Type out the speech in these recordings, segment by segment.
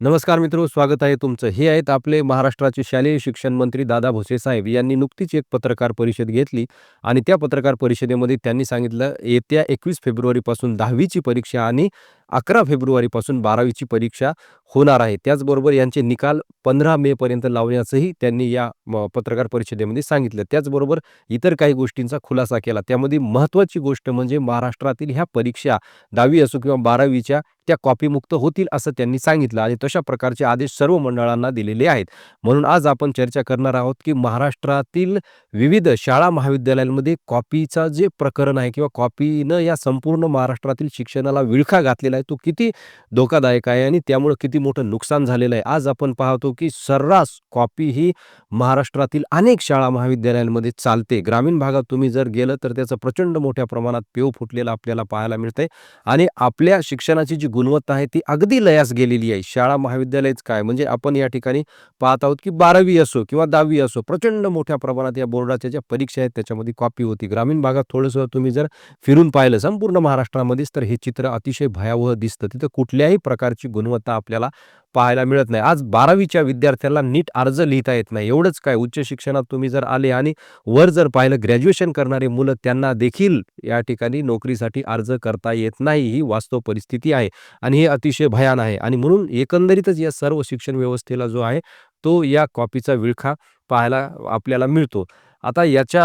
नमस्कार मित्र स्वागत आहे तुमचं. हे आहेत आपले महाराष्ट्राचे शालेय शिक्षण मंत्री दादा भोसे साहेब. यांनी नुकतीच एक पत्रकार परिषद घेतली आणि त्या पत्रकार परिषदेमध्ये त्यांनी सांगितलं येत्या एकवीस फेब्रुवारीपासून दहावीची परीक्षा आणि अकरा फेब्रुवारीपासून बारावीची परीक्षा होणार आहे. त्याचबरोबर यांचे निकाल पंधरा मेपर्यंत लावण्याचंही त्यांनी या पत्रकार परिषदेमध्ये सांगितलं. त्याचबरोबर इतर काही गोष्टींचा खुलासा केला. त्यामध्ये महत्त्वाची गोष्ट म्हणजे महाराष्ट्रातील ह्या परीक्षा दहावी असो किंवा बारावीच्या त्या कॉपीमुक्त होतील असं त्यांनी सांगितलं आणि तशा प्रकारचे आदेश सर्व मंडळांना दिलेले आहेत. म्हणून आज आपण चर्चा करणार आहोत की महाराष्ट्रातील विविध शाळा महाविद्यालयांमध्ये कॉपीचा जे प्रकरण आहे किंवा कॉपीनं या संपूर्ण महाराष्ट्रातील शिक्षणाला विळखा घातलेला आहे तो किती धोकादायक आहे आणि त्यामुळं किती मोठं नुकसान झालेलं आहे. आज आपण पाहतो की सर्रास कॉपी ही महाराष्ट्रातील अनेक शाळा महाविद्यालयांमध्ये चालते. ग्रामीण भागात तुम्ही जर गेलं तर त्याचं प्रचंड मोठ्या प्रमाणात पेव फुटलेला आपल्याला पाहायला मिळतंय आणि आपल्या शिक्षणाची जी गुणवत्ता आहे ती अगदी लयास गेलेली आहे. शाळा महाविद्यालयच काय? म्हणजे आपण या ठिकाणी पाहत आहोत की बारावी असो किंवा दहावी असो प्रचंड मोठ्या प्रमाणात या बोर्डाच्या ज्या परीक्षा आहेत त्याच्यामध्ये कॉपी होती. ग्रामीण भागात थोडंसं तुम्ही जर फिरून पाहिलं संपूर्ण महाराष्ट्रामध्येच तर हे चित्र अतिशय भयावह दिसतं. तिथं कुठल्याही प्रकारची गुणवत्ता आपल्याला पाहायला मिळत नाही. आज बारावीच्या विद्यार्थ्यांना नीट अर्ज लिहिता येत नाही. एवढंच काय उच्च शिक्षणात तुम्ही जर आले आणि वर जर पाहिलं ग्रॅज्युएशन करणारे मुलं त्यांना देखील या ठिकाणी नोकरीसाठी अर्ज करता येत नाही. ही वास्तव परिस्थिती आहे आणि हे अतिशय भयान आहे. आणि म्हणून एकंदरीतच या सर्व शिक्षण व्यवस्थेला जो आहे तो या कॉपीचा विळखा पाहायला आपल्याला मिळतो. आता याच्या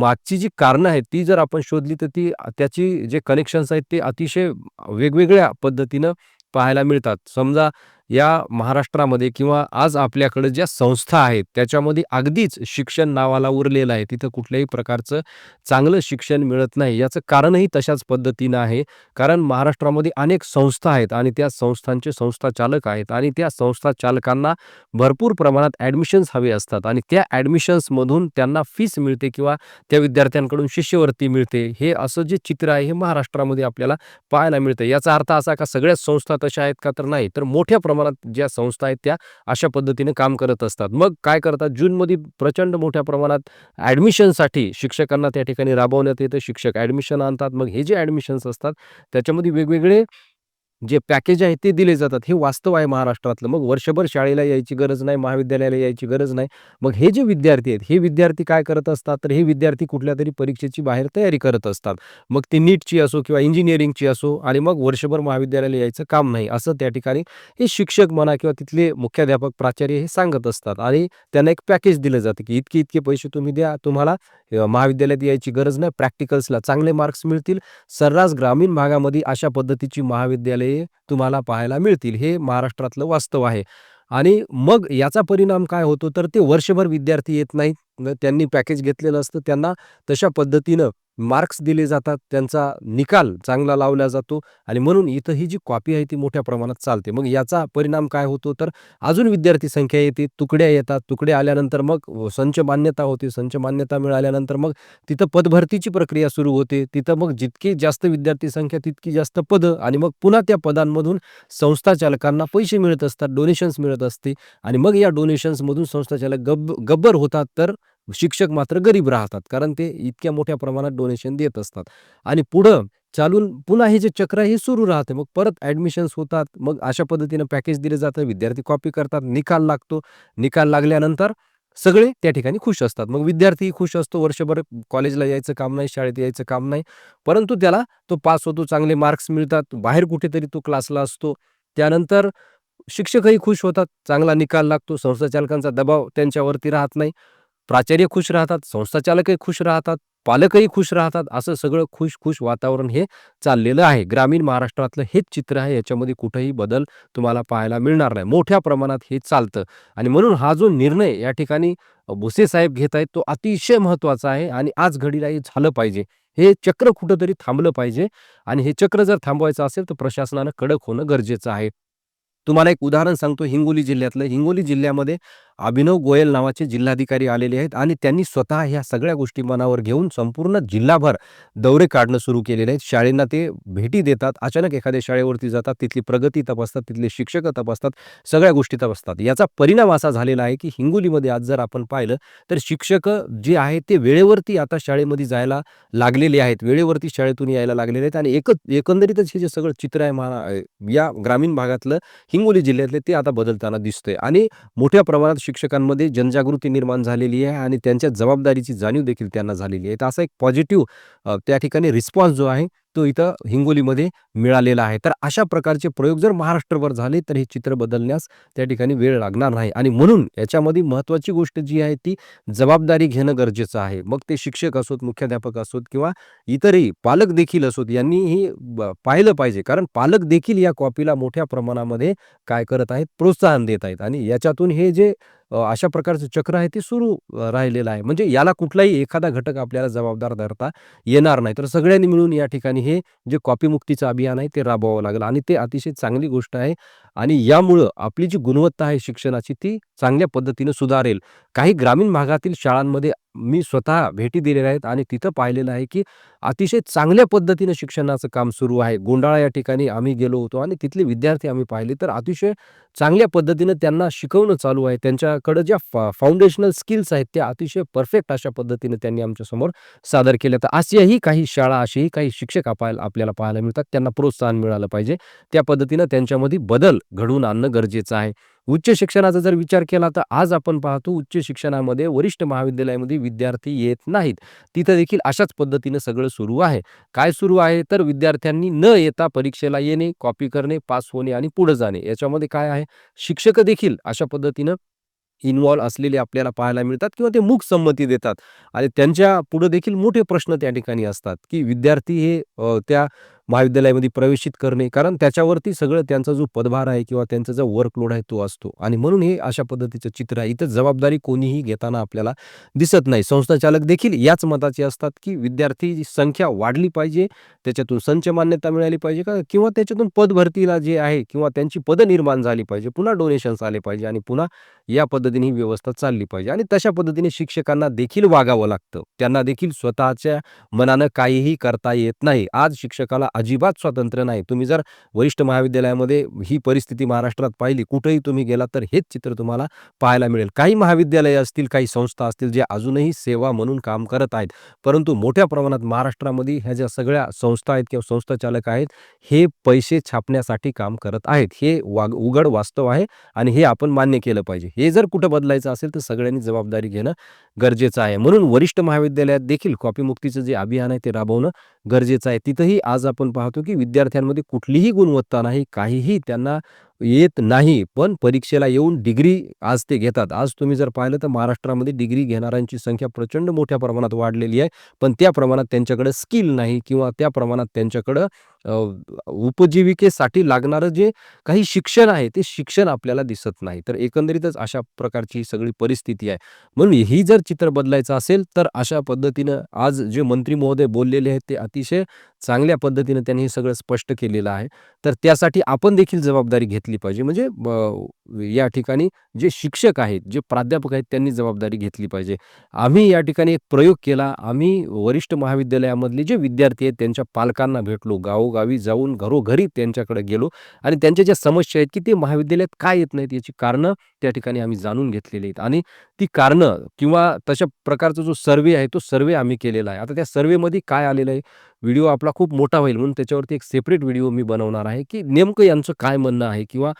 मागची जी कारणं आहेत ती जर आपण शोधली तर ती त्याची जे कनेक्शन्स आहेत ते अतिशय वेगवेगळ्या पद्धतीनं पाहायला मिळतात. समजा या महाराष्ट्रामध्ये किंवा आज आपल्याकडे ज्या संस्था आहेत त्याच्यामध्ये अगदीच शिक्षण नावाला उरलेलं आहे. तिथं कुठल्याही प्रकारचं चांगलं शिक्षण मिळत नाही. याचं कारणही तशाच पद्धतीनं आहे. कारण महाराष्ट्रामध्ये अनेक संस्था आहेत आणि त्या संस्थांचे संस्थाचालक आहेत आणि त्या संस्था चालकांना भरपूर प्रमाणात ॲडमिशन्स हवे असतात आणि त्या ॲडमिशन्समधून त्यांना फीस मिळते किंवा त्या विद्यार्थ्यांकडून शिष्यवृत्ती मिळते. हे असं जे चित्र आहे हे महाराष्ट्रामध्ये आपल्याला पाहायला मिळतं. याचा अर्थ असा का सगळ्याच संस्था तशा आहेत का तर नाही तर मोठ्या प्रमाणात ज्या संस्था आहेत त्या अशा पद्धतीने काम करत असतात. मग काय करतात? जूनमध्ये प्रचंड मोठ्या प्रमाणात ॲडमिशनसाठी शिक्षकांना त्या ठिकाणी राबवण्यात येतं. शिक्षक ॲडमिशन आणतात. मग हे जे ॲडमिशन्स असतात त्याच्यामध्ये वेगवेगळे जे पॅकेज आहे ते दिले जातात. हे वास्तव आहे महाराष्ट्रातलं. मग वर्षभर शाळेला यायची गरज नाही महाविद्यालयाला यायची गरज नाही. मग हे जे विद्यार्थी आहेत हे विद्यार्थी काय करत असतात? तर हे विद्यार्थी कुठल्या तरी परीक्षेची बाहेर तयारी करत असतात. मग ती नीटची असो किंवा इंजिनिअरिंगची असो आणि मग वर्षभर महाविद्यालयाला यायचं काम नाही. असं त्या ठिकाणी हे शिक्षक म्हणा किंवा तिथले मुख्याध्यापक प्राचार्य हे सांगत असतात. आणि त्यांना एक पॅकेज दिलं जातं की इतके इतके पैसे तुम्ही द्या तुम्हाला महाविद्यालयात यायची गरज नाही. प्रॅक्टिकल्सला चांगले मार्क्स मिळतील. सर्रास ग्रामीण भागामध्ये अशा पद्धतीची महाविद्यालय तुम्हाला पाहायला मिळतील. हे महाराष्ट्रातलं वास्तव आहे. आणि मग याचा परिणाम काय होतो? तर ते वर्षभर विद्यार्थी येत नाहीत. म्हणजे त्यांनी पॅकेज घेतलेलं असतं. त्यांना तशा पद्धतीनं मार्क्स दिले जातात. त्यांचा निकाल चांगला लावला जातो. आणि म्हणून इथं ही जी कॉपी आहे ती मोठ्या प्रमाणात चालते. मग याचा परिणाम काय होतो? तर अजून विद्यार्थी संख्या येते. तुकड्या येतात. तुकडे आल्यानंतर मग संच मान्यता होते. संच मान्यता मिळाल्यानंतर मग तिथं पदभरतीची प्रक्रिया सुरू होते. तिथं मग जितकी जास्त विद्यार्थी संख्या तितकी जास्त पदं आणि मग पुन्हा त्या पदांमधून संस्था चालकांना पैसे मिळत असतात. डोनेशन्स मिळत असते. आणि मग या डोनेशन्समधून संस्था चालक गब गब्बर होतात. तर शिक्षक मात्र गरीब राहतात कारण ते इतक्या मोठ्या प्रमाणात डोनेशन देत असतात. आणि पुढं चालून पुन्हा हे जे चक्र आहे हे सुरू राहते. मग परत ॲडमिशन्स होतात. मग अशा पद्धतीनं पॅकेज दिलं जातं. विद्यार्थी कॉपी करतात. निकाल लागतो. निकाल लागल्यानंतर सगळे त्या ठिकाणी खुश असतात. मग विद्यार्थी खुश असतो. वर्षभर कॉलेजला यायचं काम नाही शाळेत यायचं काम नाही. परंतु त्याला तो पास होतो. चांगले मार्क्स मिळतात. बाहेर कुठेतरी तो क्लासला असतो. त्यानंतर शिक्षकही खुश होतात. चांगला निकाल लागतो. संस्था चालकांचा दबाव त्यांच्यावरती राहत नाही. प्राचार्य खुश राहतात संस्था चालकही खुश राहतात पालकही खुश राहतात असं सगळं खुश खुश वातावरण हे चाललेलं आहे. ग्रामीण महाराष्ट्रातलं हेच चित्र आहे याच्यामध्ये कुठेही बदल तुम्हाला पाहायला मिळणार नाही. मोठ्या प्रमाणात हे चालतं. आणि म्हणून हा जो निर्णय या ठिकाणी भुसे साहेब घेत आहेत तो अतिशय महत्त्वाचा आहे आणि आज घडीला हे झालं पाहिजे. हे चक्र कुठंतरी थांबलं पाहिजे आणि हे चक्र जर थांबवायचं असेल तर प्रशासनानं कडक होणं गरजेचं आहे. तुम्हाला एक उदाहरण सांगतो हिंगोली जिल्ह्यातलं. हिंगोली जिल्ह्यामध्ये अभिनव गोयल नावाचे जिल्हाधिकारी आलेले आहेत आणि त्यांनी स्वतः ह्या सगळ्या गोष्टी मनावर घेऊन संपूर्ण जिल्हाभर दौरे काढणं सुरू केलेले आहेत. शाळेंना ते भेटी देतात. अचानक एखाद्या शाळेवरती जातात. तिथली प्रगती तपासतात. तिथले शिक्षक तपासतात. सगळ्या गोष्टी तपासतात. याचा परिणाम असा झालेला आहे की हिंगोलीमध्ये आज जर आपण पाहिलं तर शिक्षक जे आहेत ते वेळेवरती आता शाळेमध्ये जायला लागलेले आहेत. वेळेवरती शाळेतून यायला लागलेले आहेत आणि एकच एकंदरीतच हे जे सगळं चित्र आहे महा या ग्रामीण भागातलं हिंगोली जिल्ह्यातले ते आता बदलताना दिसतंय. आणि मोठ्या प्रमाणात शिक्षकांमध्ये जनजागृती निर्माण झालेली आहे आणि त्यांच्या जबाबदारीची जाणीव देखील त्यांना झालेली आहे. तर असा एक पॉझिटिव्ह त्या ठिकाणी रिस्पॉन्स जो आहे तो इथं हिंगोलीमध्ये मिळालेला आहे. तर अशा प्रकारचे प्रयोग जर महाराष्ट्रभर झाले तर हे चित्र बदलण्यास त्या ठिकाणी वेळ लागणार नाही. आणि म्हणून याच्यामध्ये महत्त्वाची गोष्ट जी आहे ती जबाबदारी घेणं गरजेचं आहे. मग ते शिक्षक असोत मुख्याध्यापक असोत किंवा इतरही पालक देखील असोत यांनी ही पाहिलं पाहिजे. कारण पालक देखील या कॉपीला मोठ्या प्रमाणामध्ये काय करत आहेत प्रोत्साहन देत आहेत. आणि याच्यातून हे जे अशा प्रकारचं चक्र आहे ते सुरू राहिलेलं आहे. म्हणजे याला कुठलाही एखादा घटक आपल्याला जबाबदार धरता येणार नाही. तर सगळ्यांनी मिळून या ठिकाणी हे जे कॉपीमुक्तीचं अभियान आहे ते राबवावं लागलं. आणि ते अतिशय चांगली गोष्ट आहे आणि यामुळं आपली जी गुणवत्ता आहे शिक्षणाची ती चांगल्या पद्धतीनं सुधारेल. काही ग्रामीण भागातील शाळांमध्ये मी स्वतः भेटी दिलेल्या आहेत आणि तिथं पाहिलेलं आहे की अतिशय चांगल्या पद्धतीनं शिक्षणाचं काम सुरू आहे. गोंडाळा या ठिकाणी आम्ही गेलो होतो आणि तिथले विद्यार्थी आम्ही पाहिले तर अतिशय चांगल्या पद्धतीनं त्यांना शिकवणं चालू आहे. त्यांच्याकडं ज्या फा फाउंडेशनल स्किल्स आहेत त्या अतिशय परफेक्ट अशा पद्धतीनं त्यांनी आमच्यासमोर सादर केल्या तर अशाही काही शाळा असेही काही शिक्षक आपल्याला आपल्याला पाहायला मिळतात. त्यांना प्रोत्साहन मिळालं पाहिजे. त्या पद्धतीनं त्यांच्यामध्ये बदल घडवून आणणं गरजेचं आहे. उच्च शिक्षणाचा जर विचार केला तर आज आपण पाहतो उच्च शिक्षणामध्ये वरिष्ठ महाविद्यालयामध्ये विद्यार्थी येत नाहीत. तिथं देखील अशाच पद्धतीनं सगळं सुरू आहे. काय सुरू आहे? तर विद्यार्थ्यांनी न येता परीक्षेला येणे कॉपी करणे पास होणे आणि पुढे जाणे याच्यामध्ये काय आहे? शिक्षक देखील अशा पद्धतीनं इन्वॉल्व्ह असलेले आपल्याला पाहायला मिळतात किंवा ते मूक संमती देतात. आणि त्यांच्या पुढे देखील मोठे प्रश्न त्या ठिकाणी असतात की विद्यार्थी हे त्या महाविद्यालयामध्ये प्रवेशित करणे कारण त्याच्यावरती सगळं त्यांचा जो पदभार आहे किंवा त्यांचा जो वर्कलोड आहे तो असतो. आणि म्हणून हे अशा पद्धतीचं चित्र आहे. इथं जबाबदारी कोणीही घेताना आपल्याला दिसत नाही. संस्थाचालक देखील याच मताचे असतात की विद्यार्थी संख्या वाढली पाहिजे त्याच्यातून संच मान्यता मिळाली पाहिजे का? किंवा त्याच्यातून पदभरतीला जे आहे किंवा त्यांची पदं निर्माण झाली पाहिजे पुन्हा डोनेशन्स आले पाहिजे आणि पुन्हा या पद्धतीने ही व्यवस्था चालली पाहिजे. आणि तशा पद्धतीने शिक्षकांना देखील वागावं लागतं. त्यांना देखील स्वतःच्या मनानं काहीही करता येत नाही. आज शिक्षकाला अजिबात स्वातंत्र्य नाही. तुम्ही जर वरिष्ठ महाविद्यालयामध्ये ही परिस्थिती महाराष्ट्रात पाहिली कुठेही तुम्ही गेला तर हेच चित्र तुम्हाला पाहायला मिळेल. काही महाविद्यालय असतील काही संस्था असतील जे अजूनही सेवा म्हणून काम करत आहेत. परंतु मोठ्या प्रमाणात महाराष्ट्रामध्ये ह्या ज्या सगळ्या संस्था आहेत किंवा संस्था चालक आहेत हे पैसे छापण्यासाठी काम करत आहेत. हे वाग उघड वास्तव आहे आणि हे आपण मान्य केलं पाहिजे. हे जर कुठं बदलायचं असेल तर सगळ्यांनी जबाबदारी घेणं गरजेचं आहे. म्हणून वरिष्ठ महाविद्यालयात देखील कॉपीमुक्तीचं जे अभियान आहे ते राबवणं गरजेचं आहे. तिथंही आज आपण पाहतो की विद्यार्थ्यांमध्ये कुठलीही गुणवत्ता नाही काहीही त्यांना येत नाही. पण परीक्षेला येऊन डिग्री आज ते घेतात. आज तुम्ही जर पाहिलं तर महाराष्ट्रामध्ये डिग्री घेणाऱ्यांची संख्या प्रचंड मोठ्या प्रमाणात वाढलेली आहे. पण त्या प्रमाणात त्यांच्याकडे स्किल नाही किंवा त्या प्रमाणात त्यांच्याकडं उपजीविकेसाठी लागणारं जे काही शिक्षण आहे ते शिक्षण आपल्याला दिसत नाही. तर एकंदरीतच अशा प्रकारची सगळी परिस्थिती आहे. म्हणून ही जर चित्र बदलायचं असेल तर अशा पद्धतीनं आज जे मंत्री महोदय बोललेले आहेत ते अतिशय चांगल्या पद्धतीनं त्यांनी हे सगळं स्पष्ट केलेलं आहे. तर त्यासाठी आपण देखील जबाबदारी घेतली पाहिजे. म्हणजे या ठिकाणी जे शिक्षक आहेत जे प्राध्यापक आहेत त्यांनी जबाबदारी घेतली पाहिजे. आम्ही या ठिकाणी एक प्रयोग केला. आम्ही वरिष्ठ महाविद्यालयामधले जे विद्यार्थी आहेत त्यांच्या पालकांना भेटलो. गाव गावोगावी जाऊन घरोघरी त्यांच्याकडे गेलो आणि त्यांच्या ज्या समस्या आहेत की ते महाविद्यालयात काय येत नाहीत याची कारणं त्या ठिकाणी आम्ही जाणून घेतलेली आहेत. आणि ती कारणं किंवा तशा प्रकारचा जो सर्वे आहे तो सर्वे आम्ही केलेला आहे. आता त्या सर्वेमध्ये काय आलेलं आहे? व्हिडिओ आपला खूप मोठा होईल म्हणून त्याच्यावरती एक सेपरेट व्हिडिओ मी बनवणार आहे की नेमकं यांचं काय म्हणणं आहे किंवा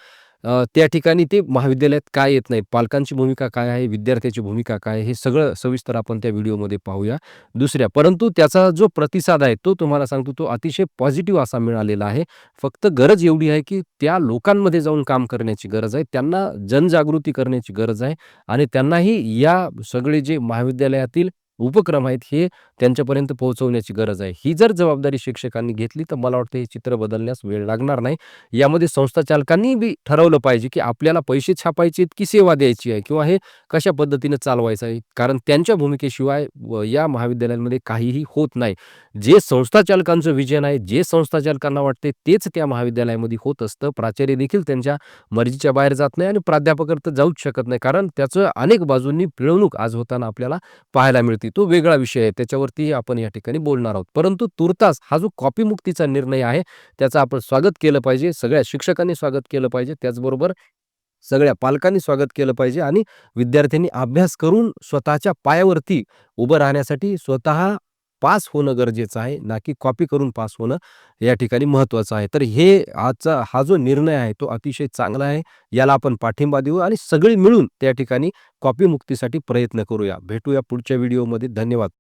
त्या ठिकाणी ते महाविद्यालयात काय येत नाही? पालकांची भूमिका काय आहे? विद्यार्थ्याची भूमिका काय आहे? हे सगळं सविस्तर आपण त्या व्हिडिओमध्ये पाहूया. दुसऱ्या परंतु त्याचा जो प्रतिसाद आहे तो तुम्हाला सांगतो तो अतिशय पॉझिटिव्ह असा मिळालेला आहे. फक्त गरज एवढी आहे की त्या लोकांमध्ये जाऊन काम करण्याची गरज आहे त्यांना जनजागृती करण्याची गरज आहे आणि त्यांनाही या सगळे जे महाविद्यालयातील उपक्रम आहेत हे त्यांच्यापर्यंत पोहोचवण्याची गरज आहे. ही जर जबाबदारी शिक्षकांनी घेतली तर मला वाटतं हे चित्र बदलण्यास वेळ लागणार नाही. यामध्ये संस्था चालकांनी बी ठरवलं पाहिजे की आपल्याला पैसे छापायचे की सेवा द्यायची आहे किंवा हे कशा पद्धतीने चालवायचं आहे? कारण त्यांच्या भूमिकेशिवाय व या महाविद्यालयांमध्ये काहीही होत नाही. जे संस्था चालकांचं विजन आहे जे संस्था चालकांना वाटते तेच त्या महाविद्यालयामध्ये होत असतं. प्राचार्य देखील त्यांच्या मर्जीच्या बाहेर जात नाही आणि प्राध्यापक तर जाऊच शकत नाही. कारण त्याचं अनेक बाजूंनी पिळवणूक आज होताना आपल्याला पाहायला मिळते. तो वेगळा विषय आहे. त्याच्यावरती आपण या ठिकाणी बोलणार आहोत. परंतु तुर्तास हा जो कॉपीमुक्तीचा निर्णय आहे त्याचं आपण स्वागत केलं पाहिजे. सगळ्या शिक्षकांनी स्वागत केलं पाहिजे. त्याचबरोबर सगळ्या पालकांनी स्वागत केलं पाहिजे आणि विद्यार्थ्यांनी अभ्यास करून स्वतःच्या पायावरती उभं राहण्यासाठी स्वतः पास होणं गरजेचं आहे ना की कॉपी करून पास होणं या ठिकाणी महत्त्वाचं आहे. तर हे आजचा हा जो निर्णय आहे तो अतिशय चांगला आहे. याला आपण पाठिंबा देऊ आणि सगळे मिळून त्या ठिकाणी कॉपीमुक्तीसाठी प्रयत्न करूया. भेटूया पुढच्या व्हिडिओमध्ये धन्यवाद.